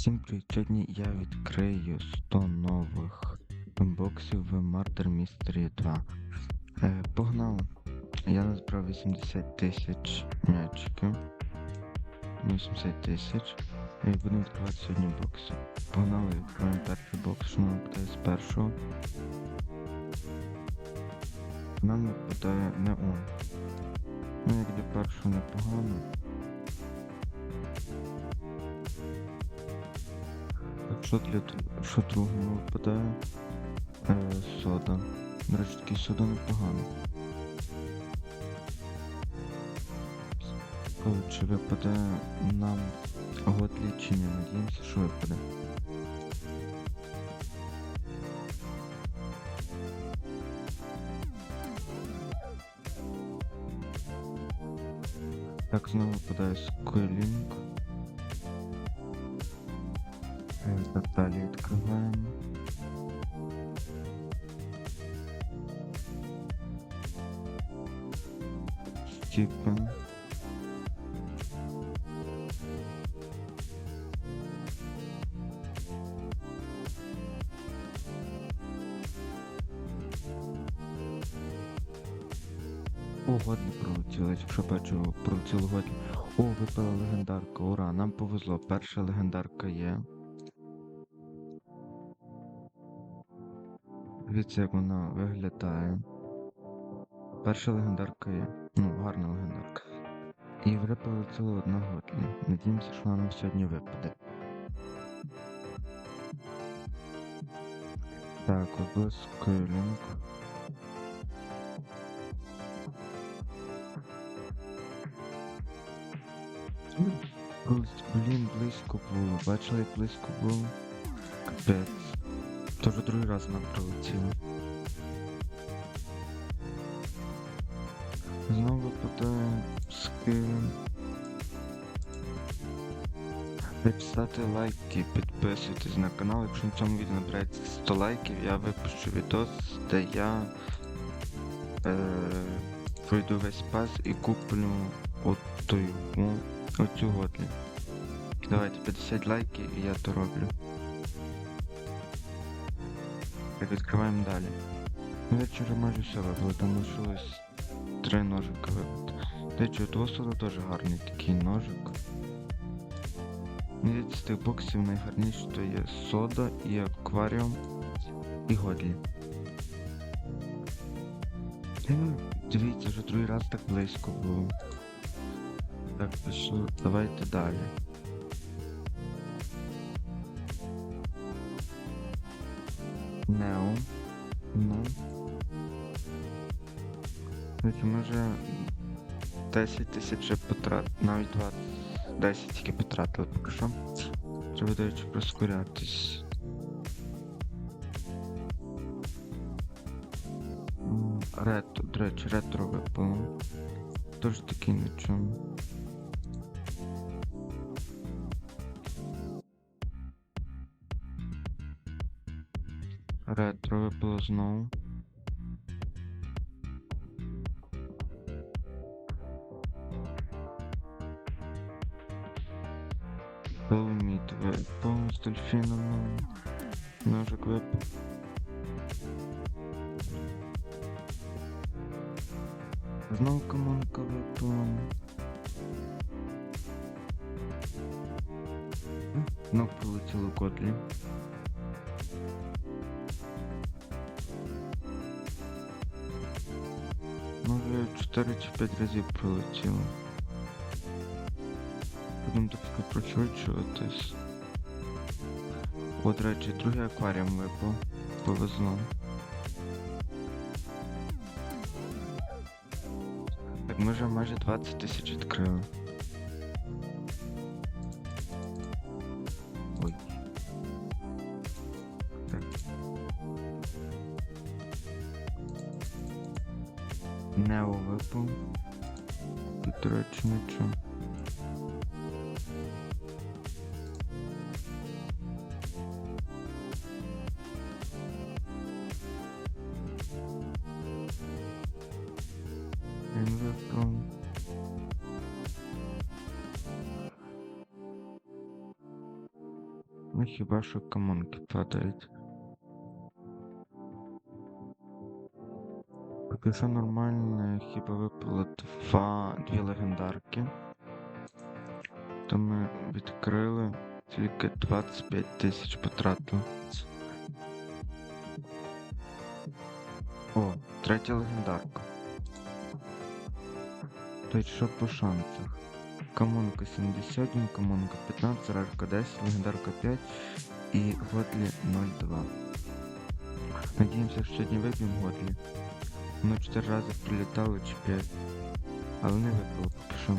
Всім привіт! Сьогодні я відкрию 100 нових боксів в Murder Mystery 2. Е, погнали. Я назбирав 80 тисяч м'ячиків. Ну, 80 тисяч. І будемо відкривати сьогодні бокси. Погнали, відкриваємо перший бокс, що нам випадає з першого. Нам випадає неон. Ну, як для першого непогано. Що для що другого випадає? Е, сода. До речі, такий сода непогано. Коротше, випадає нам год лічення. Надіємося, що випаде. Так, знову випадає скойлінг. Далі відкриваємо. Стіпен. О, годні пролетіли, якщо бачу, пролетіло. О, випала легендарка, ура, нам повезло. Перша легендарка є. Дивіться, як вона виглядає. Перша легендарка є. Ну, гарна легендарка. І вже прилетіло одна готлі. Надіємося, що нам сьогодні випаде. Так, обов'язково лінк. Блін, близько було. Бачили, як близько було? Капець. То вже другий раз нам прилетіло. Знову випадає скин. Ставте лайки, підписуйтесь на канал. Якщо на цьому відео набирається 100 лайків, я випущу відос, де я е, пройду весь пас і куплю оту, о, оцю готлі. Давайте 50 лайків і я то роблю. Відкриваємо далі. Вчора майже все вибило, там лишилось три ножика вибити. До речі, от Осода теж гарний такий ножик. Мені з тих боксів найгарніше то є сода і акваріум і годлі. Дивіться, вже другий раз так близько було. Так, пішло, давайте далі. Neo. No. Wiecie, może 10 tysięcy potrat, nawet 10 тільки потратили поки що. Це видається проскорятись. Ретро, до речі, ретро випало. Тож таки на чому. Випало знову. Полуміт випав з дельфіном. Ножик випав. Знову комонка випала. Знов полетіло котлі. 4 чи 5 разів пролетіло. Будемо трошки прочучуватись. О, речі, другий акваріум випав. Повезло. Так, ми вже майже 20 тисяч відкрили. Нео випав. Нічого. Він випав. Ну хіба що комонки падають. Поки що нормально, хіба випало два, дві легендарки. То ми відкрили тільки 25 тисяч потратили. О, третя легендарка. То й що по шансах? Комонка 71, комонка 15, рарка 10, легендарка 5 і Годлі 02. Надіємося, що сьогодні виб'ємо Годлі. Ми 4 рази прилітали чи 5. Але не випало поки що.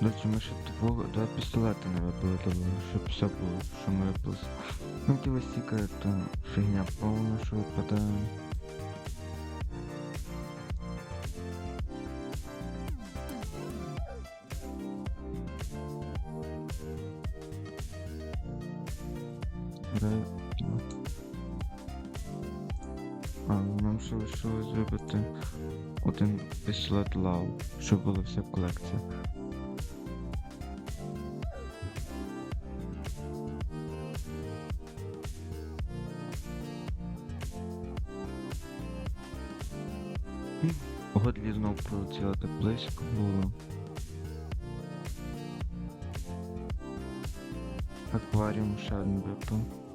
До речі, ми ще двого, два пістолети не випили, щоб все було, що ми випили. Ну, ті стіка, то фігня повна, що випадає. А, нам ще лишилось вибити один пістолет лав, щоб була вся колекція. Годлі знов прилетіло так близько було. Акваріум ще один випав.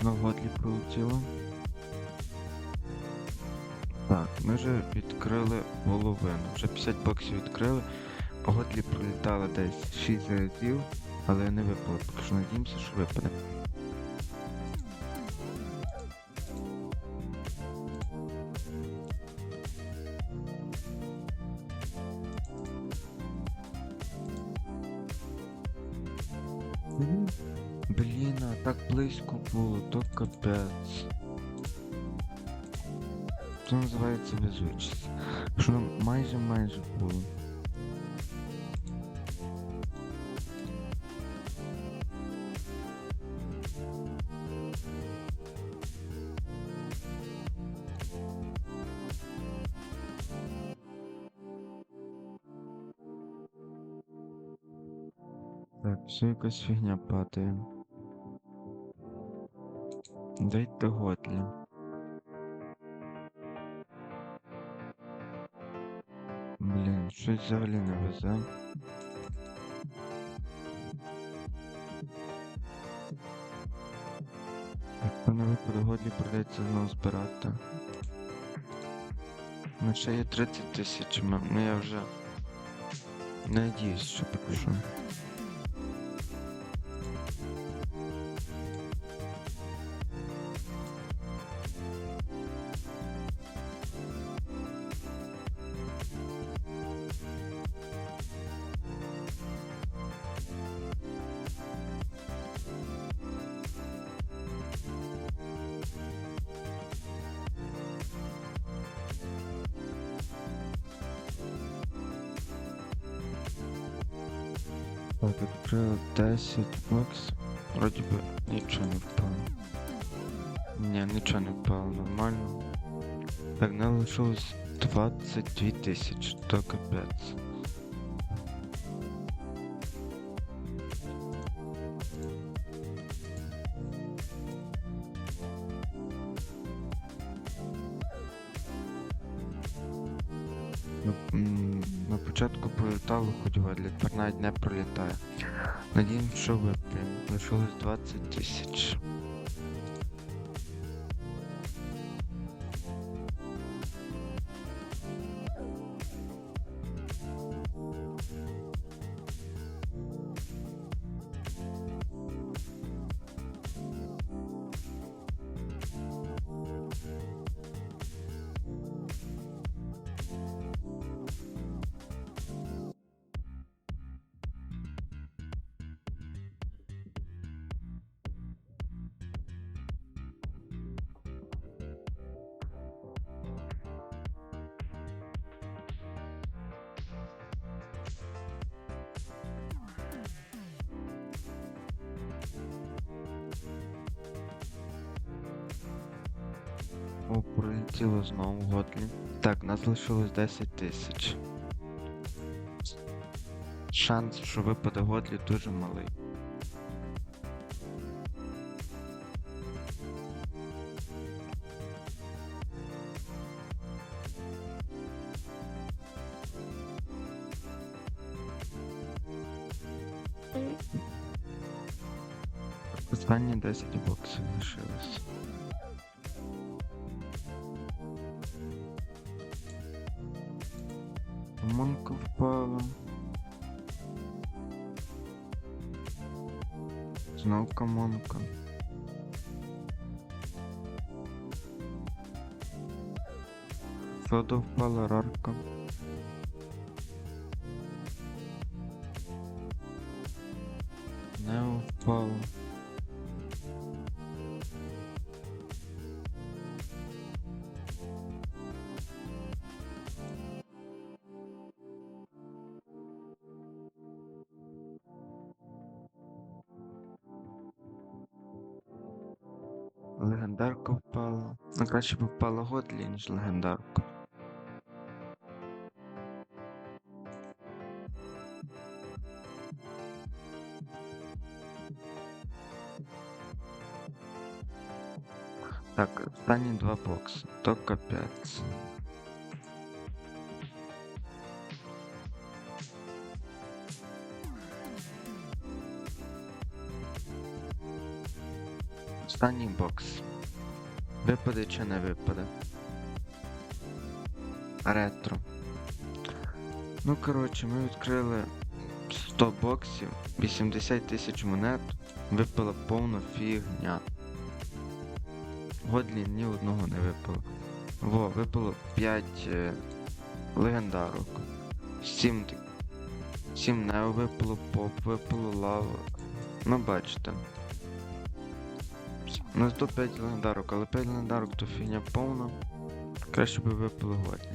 Знов Годлі прилетіло. Так, ми вже відкрили половину. Вже 50 боксів відкрили. Годлі прилітали десь 6 разів, але не випало, поки що надіємося, що випаде. Блін, а так близько було, то капець. Це називається везучість. Що майже майже було. Так, все якась фігня падає. Дайте готлі. Блін, щось взагалі не везе. Якщо на випадок годлі придеться знову збирати. Ну ще є 30 тисяч, ну я вже надіюсь, що покажу. Так, відкрили 10 бокс. Вроді би нічого не впало. Ні, нічого не впало, нормально. Так, нам лишилось 22 тисячі, то капець. Пролітало хоч годлі, навіть не пролітає. Надіємо, що вип'ємо. Лишилось 20 тисяч. О, пролетіло знову годлі. Так, нас лишилось 10 тисяч. Шанс, що випаде годлі, дуже малий. Останні 10 боксів лишилось. Комонка. Сода впала рарка. Легендарка впала. Ну, краще б впала Готлі, ніж легендарка. Так, останні два бокси. То капець. Останній бокс. Випаде чи не випаде? Ретро. Ну, коротше, ми відкрили 100 боксів, 80 тисяч монет, випала повна фігня. Годлі ні одного не випало. Во, випало 5 е, легендарок. 7, 7 нео випало, поп випало, лава. Ну бачите. У нас до 5 легендарок, але 5 легендарок то фігня повна. Краще би випало годні.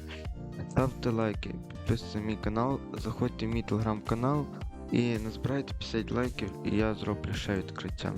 Ставте лайки, підписуйтесь на мій канал, заходьте в мій телеграм-канал і назбирайте 50 лайків і я зроблю ще відкриття.